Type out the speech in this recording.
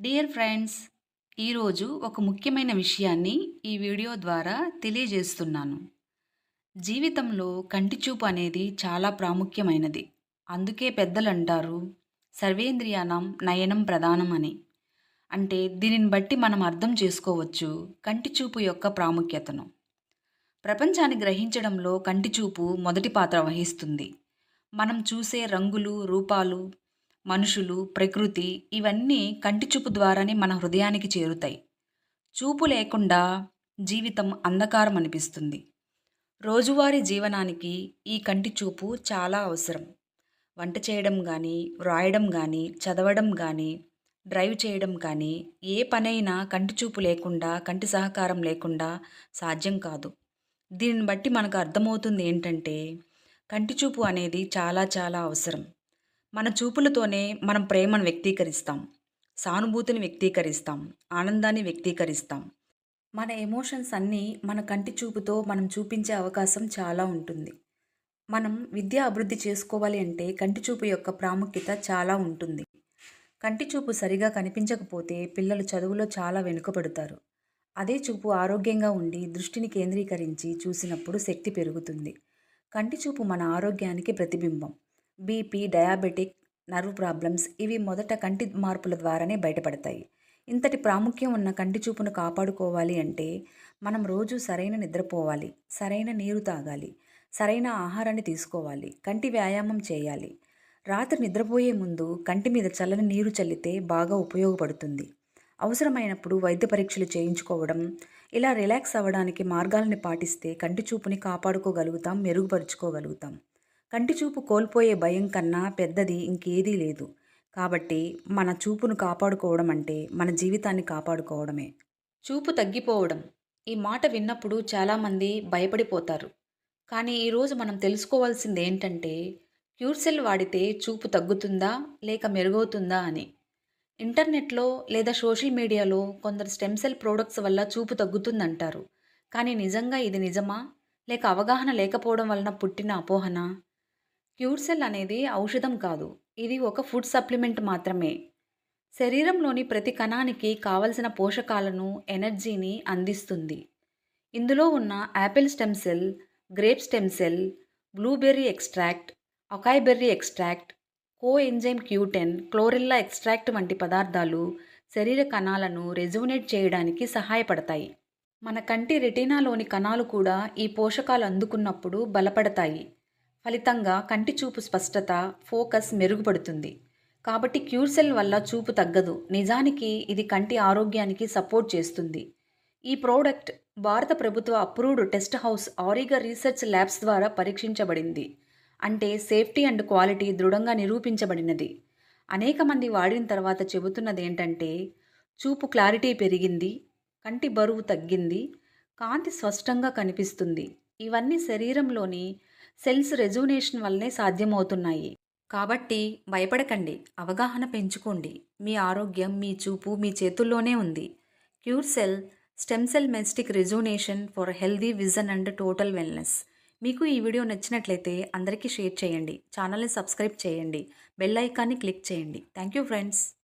Dear friends ఈరోజు ఒక ముఖ్యమైన విషయాన్ని ఈ వీడియో ద్వారా తెలియజేస్తున్నాను. జీవితంలో కంటి చూపు అనేది చాలా ప్రాముఖ్యమైనది. అందుకే పెద్దలు అంటారు సర్వేంద్రియానం నయనం ప్రధానం అని. అంటే దీనిని బట్టి మనం అర్థం చేసుకోవచ్చు కంటి చూపు యొక్క ప్రాముఖ్యతను. ప్రపంచాన్ని గ్రహించడంలో కంటి చూపు మొదటి పాత్ర వహిస్తుంది. మనం చూసే రంగులు రూపాలు మనుషులు ప్రకృతి ఇవన్నీ కంటి చూపు ద్వారానే మన హృదయానికి చేరుతాయి. చూపు లేకుండా జీవితం అంధకారం అనిపిస్తుంది రోజువారీ జీవనానికి ఈ కంటి చూపు చాలా అవసరం. వంట చేయడం కానీ వ్రాయడం కానీ చదవడం కానీ డ్రైవ్ చేయడం కానీ ఏ పనైనా కంటి చూపు లేకుండా కంటి సహకారం లేకుండా సాధ్యం కాదు. దీనిని బట్టి మనకు అర్థమవుతుంది ఏంటంటే కంటి చూపు అనేది చాలా చాలా అవసరం. మన చూపులతోనే మనం ప్రేమను వ్యక్తీకరిస్తాం. సానుభూతిని వ్యక్తీకరిస్తాం. ఆనందాన్ని వ్యక్తీకరిస్తాం. మన ఎమోషన్స్ అన్నీ మన కంటి చూపుతో మనం చూపించే అవకాశం చాలా ఉంటుంది. మనం విద్య అభివృద్ధి చేసుకోవాలి అంటే కంటి చూపు యొక్క ప్రాముఖ్యత చాలా ఉంటుంది. కంటి చూపు సరిగా కనిపించకపోతే పిల్లలు చదువులో చాలా వెనుకబడతారు. అదే చూపు ఆరోగ్యంగా ఉండి దృష్టిని కేంద్రీకరించి చూసినప్పుడు శక్తి పెరుగుతుంది. కంటి చూపు మన ఆరోగ్యానికి ప్రతిబింబం. బీపీ డయాబెటిక్ నర్వ్ ప్రాబ్లమ్స్ ఇవి మొదట కంటి మార్పుల ద్వారానే బయటపడతాయి. ఇంతటి ప్రాముఖ్యం ఉన్న కంటి చూపును కాపాడుకోవాలి అంటే మనం రోజు సరైన నిద్రపోవాలి సరైన నీరు తాగాలి సరైన ఆహారాన్ని తీసుకోవాలి కంటి వ్యాయామం చేయాలి. రాత్రి నిద్రపోయే ముందు కంటి మీద చల్లని నీరు చల్లితే బాగా ఉపయోగపడుతుంది. అవసరమైనప్పుడు వైద్య పరీక్షలు చేయించుకోవడం ఇలా రిలాక్స్ అవ్వడానికి మార్గాలని పాటిస్తే కంటి చూపుని కాపాడుకోగలుగుతాం మెరుగుపరుచుకోగలుగుతాం. కంటి చూపు కోల్పోయే భయం కన్నా పెద్దది ఇంకేదీ లేదు. కాబట్టి మన చూపును కాపాడుకోవడం అంటే మన జీవితాన్ని కాపాడుకోవడమే. చూపు తగ్గిపోవడం. ఈ మాట విన్నప్పుడు చాలామంది భయపడిపోతారు. కానీ ఈరోజు మనం తెలుసుకోవాల్సింది ఏంటంటే క్యూర్సెల్ వాడితే చూపు తగ్గుతుందా లేక మెరుగవుతుందా అని. ఇంటర్నెట్లో లేదా సోషల్ మీడియాలో కొందరు స్టెమ్ సెల్ ప్రోడక్ట్స్ వల్ల చూపు తగ్గుతుందంటారు. కానీ నిజంగా ఇది నిజమా? లేక అవగాహన లేకపోవడం వలన పుట్టిన అపోహన? క్యూర్సెల్ అనేది ఔషధం కాదు. ఇది ఒక ఫుడ్ సప్లిమెంట్ మాత్రమే. శరీరంలోని ప్రతి కణానికి కావలసిన పోషకాలను ఎనర్జీని అందిస్తుంది. ఇందులో ఉన్న apple stem cell grape stem cell blueberry extract acai berry extract co enzyme Q ten chlorella extract వంటి పదార్థాలు శరీర కణాలను రెజోనేట్ చేయడానికి సహాయపడతాయి. మన కంటి రెటీనాలోని కణాలు కూడా ఈ పోషకాలు అందుకున్నప్పుడు బలపడతాయి. ఫలితంగా కంటి చూపు స్పష్టత ఫోకస్ మెరుగుపడుతుంది. కాబట్టి క్యూర్సెల్ వల్ల చూపు తగ్గదు. నిజానికి ఇది కంటి ఆరోగ్యానికి సపోర్ట్ చేస్తుంది. ఈ ప్రోడక్ట్ భారత ప్రభుత్వ approved test house Auriga research labs ద్వారా పరీక్షించబడింది. అంటే సేఫ్టీ అండ్ క్వాలిటీ దృఢంగా నిరూపించబడినది. అనేక మంది వాడిన తర్వాత చెబుతున్నది ఏంటంటే చూపు క్లారిటీ పెరిగింది కంటి బరువు తగ్గింది కాంతి స్పష్టంగా కనిపిస్తుంది. ఇవన్నీ శరీరంలోని సెల్స్ రెజునేషన్ వల్లనే సాధ్యమవుతున్నాయి. కాబట్టి భయపడకండి అవగాహన పెంచుకోండి. మీ ఆరోగ్యం మీ చూపు మీ చేతుల్లోనే ఉంది. Cure cell stem cell mystic rejuvenation for healthy vision and total wellness. మీకు ఈ వీడియో నచ్చినట్లయితే అందరికీ షేర్ చేయండి. ఛానల్ని సబ్స్క్రైబ్ చేయండి. బెల్ ఐకాన్ని క్లిక్ చేయండి. Thank you friends.